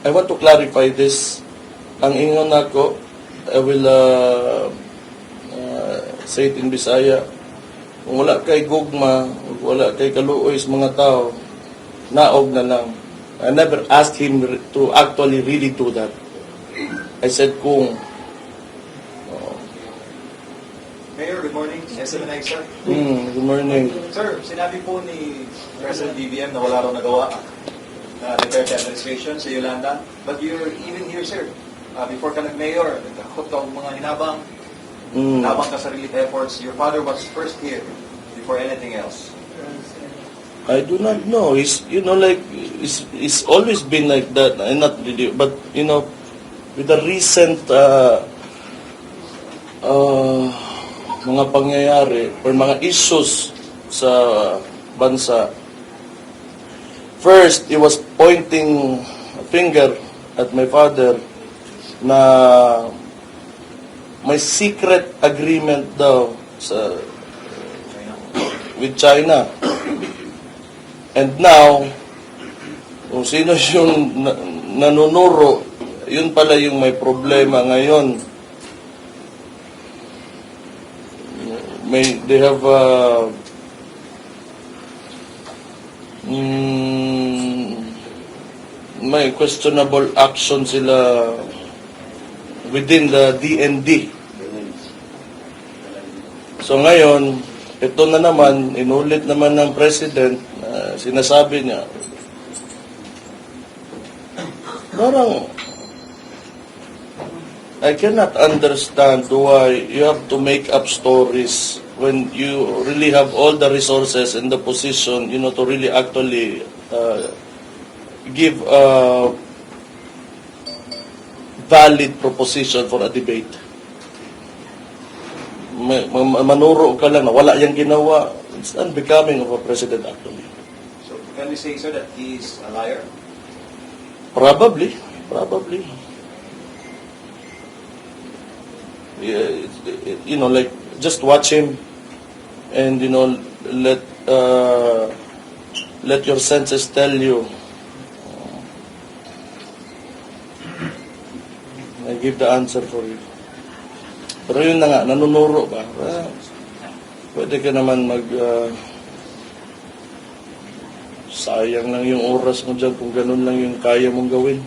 I want to clarify this. Ang ingon nako, I will uh, uh, say it in Bisaya. Kung wala kay gugma, wala kay kaluoy sa mga tao, naog na lang. I never asked him to actually really do that. I said kung Mayor, good morning. SMNI, sir. Hmm, good morning. Sir, sinabi po ni President BBM na wala raw nagawa na Duterte administration sa Yolanda. But you're even here, sir. Uh, before ka nag-mayor, nagkakot ka mga hinabang, Hmm. hinabang ka efforts. Your father was first here before anything else. I do not know. It's you know like it's, it's always been like that. And not really, but you know, with the recent uh, uh, mga pangyayari or mga issues sa bansa. First, he was pointing a finger at my father na may secret agreement daw sa with China. And now, kung sino yung na, nanunuro, yun pala yung may problema ngayon. May, they have uh, mm, may questionable action sila within the DND. So ngayon, ito na naman, inulit naman ng President, na sinasabi niya, parang, I cannot understand why you have to make up stories when you really have all the resources and the position, you know, to really actually uh, give a valid proposition for a debate ma- ma- manuro ka lang na wala yung ginawa, it's unbecoming of a president actually. So, can we say, sir, that he's a liar? Probably, probably. Yeah, you know, like, just watch him and, you know, let, uh, let your senses tell you. I give the answer for you. Pero yun na nga, nanunuro ba? Pwede ka naman mag... ah, sayang lang yung oras mo dyan kung ganun lang yung kaya mong gawin.